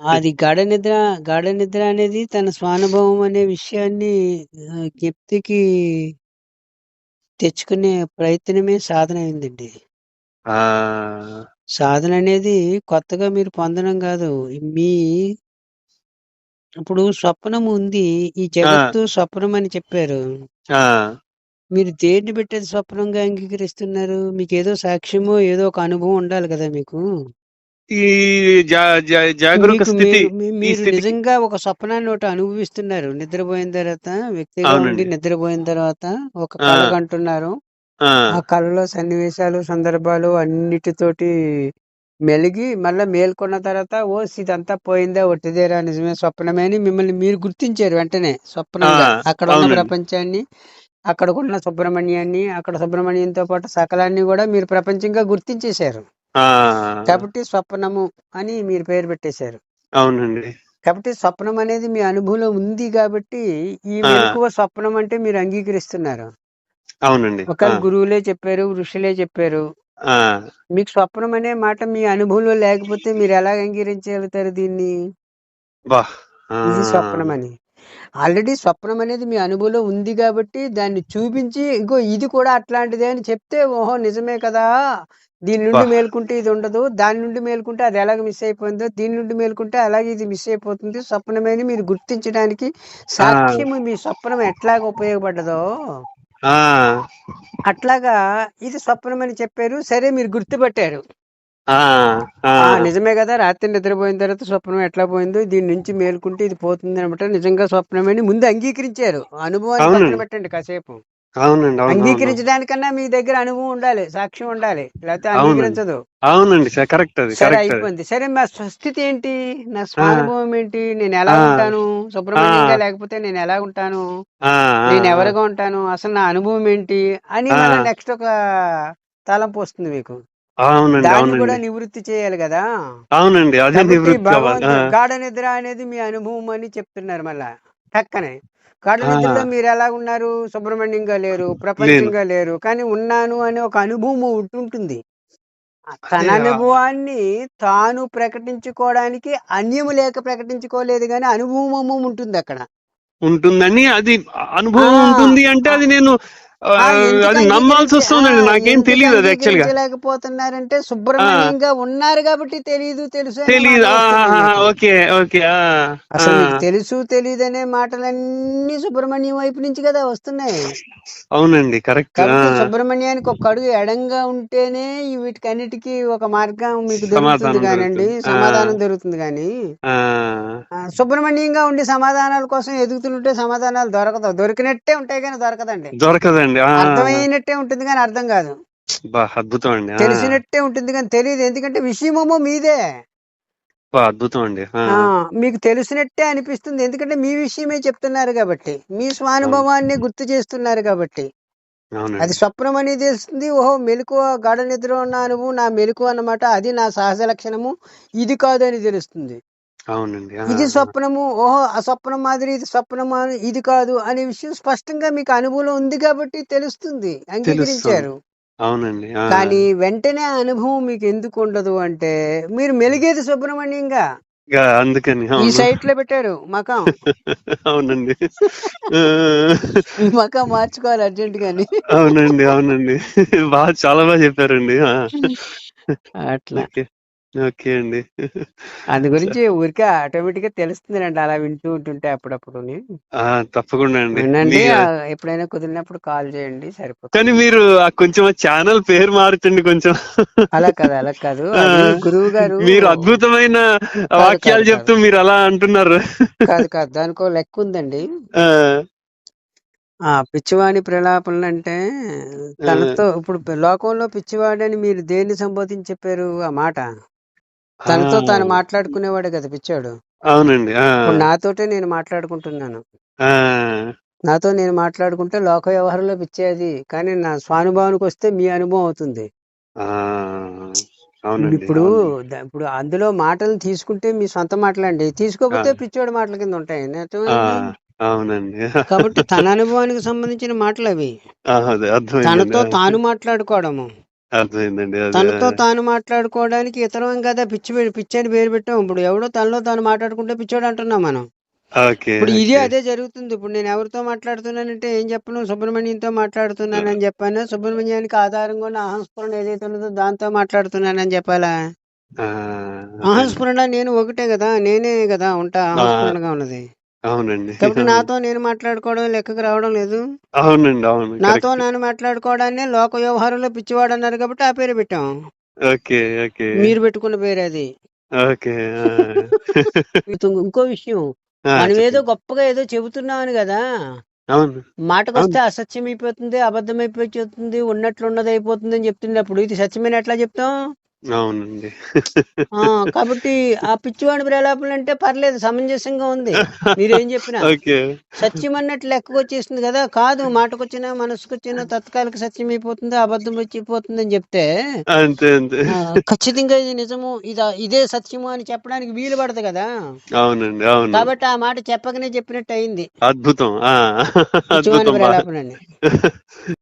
అది గాఢ నిద్ర గాఢ నిద్ర అనేది తన స్వానుభవం అనే విషయాన్ని ఆహ్, జ్ఞప్తికి తెచ్చుకునే ప్రయత్నమే సాధన అయిందండి. ఆ! సాధన అనేది కొత్తగా మీరు పొందడం గాదు. మీ ఇప్పుడు స్వప్నం ఉంది. ఈ ఆ! జగత్తు స్వప్నం అని చెప్పారు. ఆ! మీరు దేన్ని బట్టి అది స్వప్నంగా అంగీకరిస్తున్నారు? మీకేదో సాక్ష్యమో, ఏదో ఒక అనుభవం ఉండాలి గదా మీకు. ఈ జాగరూక స్థితి నిజంగా ఒక స్వప్నాన్ని ఒకటి అనుభవిస్తున్నారు. నిద్రపోయిన తర్వాత వ్యక్తిగా ఉండి. నిద్రపోయిన తర్వాత ఒక! కల కంటున్నారు. ఆ! కలలో సన్నివేశాలు, సందర్భాలు అన్నిటితోటి మెలిగి మళ్ళా మేల్కొన్న తర్వాత ఓస్ ఇదంతా పోయిందా ఒట్టిదేరా నిజమే స్వప్నమే అని మిమ్మల్ని మీరు గుర్తించారు వెంటనే ఆ! స్వప్నంగా. అక్కడ ఉన్న. ప్రపంచాన్ని, అక్కడకున్న సుబ్రహ్మణ్యాన్ని, అక్కడ సుబ్రహ్మణ్యంతో పాటు సకలాన్ని గూడా మీరు ప్రపంచంగా గుర్తించేశారు. కాబట్టి స్వప్నము అని మీరు పేరు పెట్టేశారు. అవునండి. కాబట్టి స్వప్నం అనేది మీ అనుభవంలో ఉంది గాబట్టి, ఈ! మెలకువ స్వప్నం అంటే మీరు అంగీకరిస్తున్నారు. అవునండి. ఒకవేళ గురువులే చెప్పారు, ఋషులే చెప్పారు. మీకు స్వప్నం అనే మాట మీ అనుభవంలో లేకపోతే మీరు ఎలా అంగీకరించగలుగుతారు దీన్ని? ఇది స్వప్నం అని. ఆల్రెడీ స్వప్నం అనేది మీ అనుభవంలో ఉంది గాబట్టి, దాన్ని చూపించి ఇగో ఇది కూడా అట్లాంటిదే అని చెప్తే, ఓహో! నిజమే కదా! దీని! నుండి మేలుకుంటే ఇది ఉండదు. దాని నుండి మేలుకుంటే అది ఎలాగ మిస్ అయిపోయిందో, దీని నుండి మేలుకుంటే అలాగే ఇది మిస్ అయిపోతుంది. స్వప్నమే అని మీరు గుర్తించడానికి ఆ! సాక్ష్యము మీ స్వప్నం ఎట్లాగ ఉపయోగపడ్డదో! అట్లాగా ఇది స్వప్నం అని చెప్పారు. సరే మీరు గుర్తుపట్టారు. నిజమే గదా! రాత్రి నిద్రపోయిన తర్వాత స్వప్నం ఎట్లా పోయిందో దీని నుంచి మేలుకుంటే ఇది పోతుందనమాట. నిజంగా స్వప్నమే అని ముందు అంగీకరించారు. అనుభవాన్ని. పెట్టండి కాసేపు. అవునండి. అంగీకరించడానికన్నా మీ దగ్గర అనుభవం ఉండాలి. సాక్ష్యం ఉండాలి. లేకపోతే. అంగీకరించదు. అవునండి. స కరెక్ట్ అది. సరే. అయిపోయింది. సరే మా స్వస్థితి ఏంటి? నా! స్వానుభవం ఏంటి? నేను ఎలా! ఉంటాను? సుబ్రహ్మణ్యంగా లేకపోతే నేను ఎలా ఉంటాను? నేను! ఎవరుగా ఉంటాను? అసలు నా అనుభవం ఏంటి? అని నెక్స్ట్ ఒక తలంపు వస్తుంది మీకు. అవునండి. కూడా. నివృత్తి చేయాలి గదా! అవునండి. అదే నివృత్తి గాఢ నిద్ర అనేది మీ అనుభవం అని చెప్తున్నారు మళ్ళా. టక్కనే. నిద్రలో మీరు ఎలాగున్నారు? సుబ్రహ్మణ్యంగా లేరు. ప్రపంచంగా లేరు. కానీ ఉన్నాను అనే ఒక అనుభవం ఉంటుంటుంది. తన అనుభవాన్ని తాను ప్రకటించుకోవడానికి అన్యము లేక ప్రకటించుకోలేదు గానీ అనుభవము ఉంటుందక్కడ. ఉంటుందని అది! అనుభవం ఉంటుంది అంటే! అది నేను అది అంగీకరించి ఆ! నమ్మాల్సొస్తుందండి. నాకేం తెలీదు అది యాక్చువల్‌గా. అంగీకరించలేకపోతున్నారంటే ఆ! సుబ్రహ్మణ్యంగా ఉన్నారు గాబట్టి తెలీదు, తెలుసు అనే! మీకు. ఓకే. ఓకే. అసలు తెలుసు, తెలీదనే మాటలన్నీ సుబ్రహ్మణ్యం వైపు నుంచి గదా వస్తున్నాయి. అవునండి. కరెక్ట్. కాబట్టి సుబ్రహ్మణ్యానికి ఒక అడుగు ఎడంగా ఉంటేనే వీటికన్నిటికి ఒక మార్గం మీకు దొరుకుతుంది. ఆ! సమాధానం దొరుకుతుంది! ఆహ్, సుబ్రహ్మణ్యంగా ఉండి సమాధానాల కోసం ఎదుగుతుంటే సమాధానాలు దొరకదు. దొరికినట్టే ఉంటాయి గానీ దొరకదండి. దొరకదండి. ఆ! అర్థమైనట్టే ఉంటుంది గానీ అర్థం. అబ్బా! అద్భుతం అండి. తెలిసినట్టే ఉంటుంది గానీ తెలీదు. ఎందుకంటే విషయమేమో మీదే. అద్భుతం అండి. మీకు తెలిసినట్టే అనిపిస్తుంది. ఎందుకంటే మీ విషయమే చెప్తున్నారు గాబట్టి. మీ. స్వానుభవాన్ని గుర్తు చేస్తున్నారు గాబట్టి. అది. స్వప్నం అని తెలుస్తుంది. ఓహో! మెలకువ గాఢ నిద్ర ఉన్న అనుభవం నా మెలకువ అన్నమాట. అది నా సహజ లక్షణము. ఇది కాదని తెలుస్తుంది. అవునండి. ఇది! స్వప్నము. ఓహో! ఆ స్వప్నం మాదిరి ఇది స్వప్నము అని ఇది కాదు అనే విషయం స్పష్టంగా మీకు అనుభవం ఉంది కాబట్టి తెలుస్తుంది. అంగీకరించారు. అవునండి. కానీ వెంటనే అనుభవం మీకు ఎందుకు ఉండదు అంటే మీరు మెలిగేది సుబ్రహ్మణ్యంగా. అందుకని. ఈ అవును. సైట్‌లో పెట్టారు మకాం. అవునండి. మకాం మార్చుకోవాలి అర్జెంట్‌గాని. అవునండి. అవునండి. బా చాలా బా చెప్పారండి. అట్లా. ఓకే. అండి. అందు గురించి ఊరికే ఆటోమేటిక్‌గా తెలుస్తుందిలెండి అలా వింటూ ఉంటుంటే అప్పుడప్పుడుని. ఆ! తప్పకుండా అండి. వినండి. ఆహ్, ఎప్పుడైనా కుదిరినప్పుడు కాల్ చేయండి కానీ సరిపోతుంది. మీరు కొంచెం ఆ ఛానెల్ పేరు మార్చండి కొంచెం. అలా కాదు, అలా కాదు. ఆ! అది గురువుగారు మీరు అద్భుతమైన కాదు, వాక్యాలు కాదు, కాదు. చెప్తూ మీరు అలా అంటున్నారు. కాదు, కాదు. దానికో లెక్కుందండి. ఆ! ఆ! పిచ్చివాని ప్రలాపనలంటే ఆ! తనతో ఇప్పుడు లోకంలో పిచ్చివాడని మీరు దేన్ని సంబోధించి చెప్పారు ఆ మాట? తనతో తాను మాట్లాడుకునేవాడే కదా పిచ్చోడు. అవునండి. నాతోటే నేను మాట్లాడుకుంటున్నాను. నాతో నేను మాట్లాడుకుంటే లోక వ్యవహారంలో పిచ్చే అది. కానీ నా స్వానుభవానికొస్తే మీ అనుభవం అవుతుంది. ఇప్పుడు ఇప్పుడు అందులో మాటలు తీసుకుంటే మీ సొంత మాటలండి. తీసుకోకపోతే పిచ్చోడి మాటల కింద ఉంటాయి. అవునండి. కాబట్టి తన అనుభవానికి సంబంధించిన! అదే అర్థమైందండి. తనతో! తాను మాట్లాడుకోవడము. అర్థమైందండి. అదే. తనతో తాను మాట్లాడుకోవడానికి ఇతరం కదా పిచ్చి పె- పిచ్చి అని పేరు పెట్టాం. ఇప్పుడు ఎవడో తనలో తాను మాట్లాడుకుంటే పిచ్చోడు అంటున్నాం మనం. ఓకే ఇప్పుడు ఇది ఓకే. అదే జరుగుతుంది. ఇప్పుడు నేను ఎవరితో మాట్లాడుతున్నానంటే ఏం చెప్పను? సుబ్రహ్మణ్యంతో మాట్లాడుతున్నానని చెప్పాను? సుబ్రహ్మణ్యానికి ఆధారంగా ఉన్న అహంస్ఫురణ ఏదైతే ఉన్నదో దాంతో మాట్లాడుతున్నానని చెప్పాలా? ఆ, అహంస్ఫురణ నేను ఒకటే కదా నేనే కదా ఉంటా అహంస్ఫురణగా ఉన్నది. అవునండి. కాబట్టి నాతో నేను మాట్లాడుకోవడం లెక్కకు రావడం లేదు. అవునండి అవును. నాతో. నేను మాట్లాడుకోవడాన్ని లోక వ్యవహారంలో పిచ్చివాడు అన్నారు కాబట్టి ఆ పేరు పెట్టాం. Okay okay. మీరు పెట్టుకున్న పేరు అది. ఓకే ఇంకో విషయం. మనం ఏదో. గొప్పగా ఏదో చెబుతున్నామని కదా? అవును. మాటకొస్తే అసత్యం అయిపోతుంది అబద్ధం అయిపోతుంది ఉన్నట్లున్నది అయిపోతుంది అని చెప్తున్నప్పుడు ఇది సత్యమైన ఎట్లా చెప్తాం? అవునండి. ఆ కాబట్టి ఆ పిచ్చివాడి ప్రలాపనలు అంటే పర్లేదు సమంజసంగా ఉంది. మీరేం చెప్పినా. సత్యం అన్నట్టు లెక్కకు వచ్చేసింది కదా. కాదు మాటకొచ్చినా మనసుకొచ్చినా తత్కాలిక సత్యం అయిపోతుంది అబద్ధం వచ్చిపోతుంది అని చెప్తే అంతే అంతే. ఖచ్చితంగా ఇది నిజము. ఇది ఇదే సత్యము అని చెప్పడానికి వీలు పడదు కదా. అవునండి అవును. కాబట్టి ఆ మాట చెప్పకనే చెప్పినట్టు అయింది. అద్భుతం.